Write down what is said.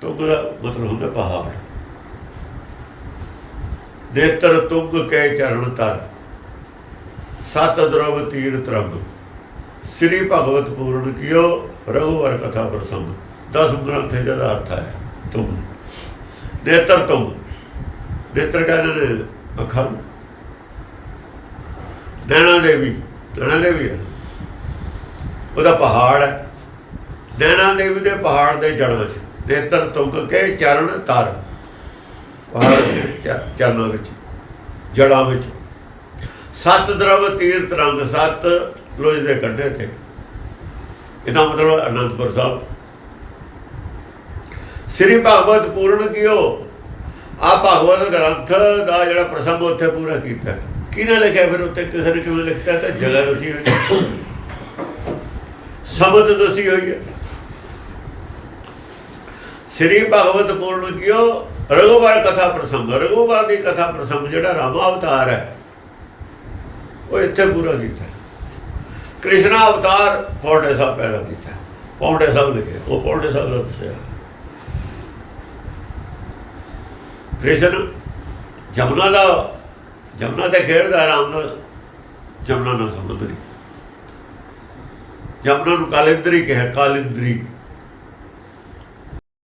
ਤੁਗ ਦਾ ਮਤਲਬ ਹੁੰਦਾ ਪਹਾੜ। ਦੇਤਰ ਤੁੰਗ ਕੇ ਚਰਨ ਤਰ। ਸਤ ਦਰਵ ਤੀਰ ਤਰੰਗ ਸ੍ਰੀ ਭਗਵਤ ਪੂਰਨ ਕੀਓ ਰਘੁਵਰ ਕਥਾ ਪ੍ਰਸੰਗ। 10 ਗ੍ਰੰਥ ਦਾ ਅਰਥ ਹੈ ਤੁੰਗ ਦੇਤਰ ਤੁੰਗ ਨੇਤਰ ਕਹਿੰਦੇ ਨੇ ਅੱਖਾਂ ਨੈਣਾ ਦੇਵੀ ਨੈਣਾ ਦੇਵੀ ਹੈ। ਉਹਦਾ ਪਹਾੜ ਹੈ। ਨੈਣਾ ਦੇਵੀ ਦੇ ਪਹਾੜ ਦੇ ਜੜਾਂ 'ਚ। ਨੇਤਰ ਤੁੰਗ ਕੇ ਚਰਨ ਤਰ ਚਰਨਾਂ ਵਿੱਚ, ਜੜਾਂ ਵਿੱਚ। ਸਤ ਦਰਵ ਤੀਰ ਤਰੰਗ ਸਤ ਲੋਹੇ ਦੇ ਕੰਢੇ ਤੇ। ਇਹਦਾ ਮਤਲਬ ਅਨੰਦਪੁਰ ਸਾਹਿਬ। ਸ੍ਰੀ ਭਗਵਤ ਪੂਰਨ ਕੀਓ। ਆ ਭਗਵਤ ਗ੍ਰੰਥ ਦਾ ਜਿਹੜਾ ਪ੍ਰਸੰਗ ਉੱਥੇ ਪੂਰਾ ਕੀਤਾ। ਕਿਹਨੇ ਲਿਖਿਆ ਫਿਰ ਉੱਤੇ ਕਿਸੇ ਨੇ ਕਿਵੇਂ ਲਿਖਤਾ ਤਾਂ ਜਗ੍ਹਾ ਦੱਸੀ ਹੋਈ ਸਮਤ ਸਮਝ ਦੱਸੀ ਹੋਈ ਹੈ। ਸ੍ਰੀ ਭਗਵਤ ਪੂਰਨ ਕੀਓ ਰਘੁਵਰ ਕਥਾ ਪ੍ਰਸੰਗ ਰਘੁਵਰ ਦੀ ਕਥਾ ਪ੍ਰਸੰਗ ਜਿਹੜਾ ਰਾਮ ਅਵਤਾਰ ਹੈ, ਉਹ ਇੱਥੇ ਪੂਰਾ ਕੀਤਾ ਕ੍ਰਿਸ਼ਨਾ ਅਵਤਾਰ ਪੌਂਡੇ ਸਾਹਿਬ ਪੈਦਾ ਕੀਤਾ ਪੌਂਡੇ ਸਾਹਿਬ ਲਿਖਿਆ ਉਹ ਪੌਂਡੇ ਸਾਹਿਬ ਦਾ ਦੱਸਿਆ। ਕ੍ਰਿਸ਼ਨ ਜਮਨਾ ਦਾ, ਜਮਨਾ ਤੇ ਖੇਡਦਾ, ਰਾਮ ਦਾ ਜਮਨਾ ਨਾਲ ਸੰਬੰਧ ਨਹੀਂ। ਜਮਨਾ ਨੂੰ ਕਾਲਿੰਦਰੀ ਕਿਹਾ, ਕਾਲਿੰਦਰੀ।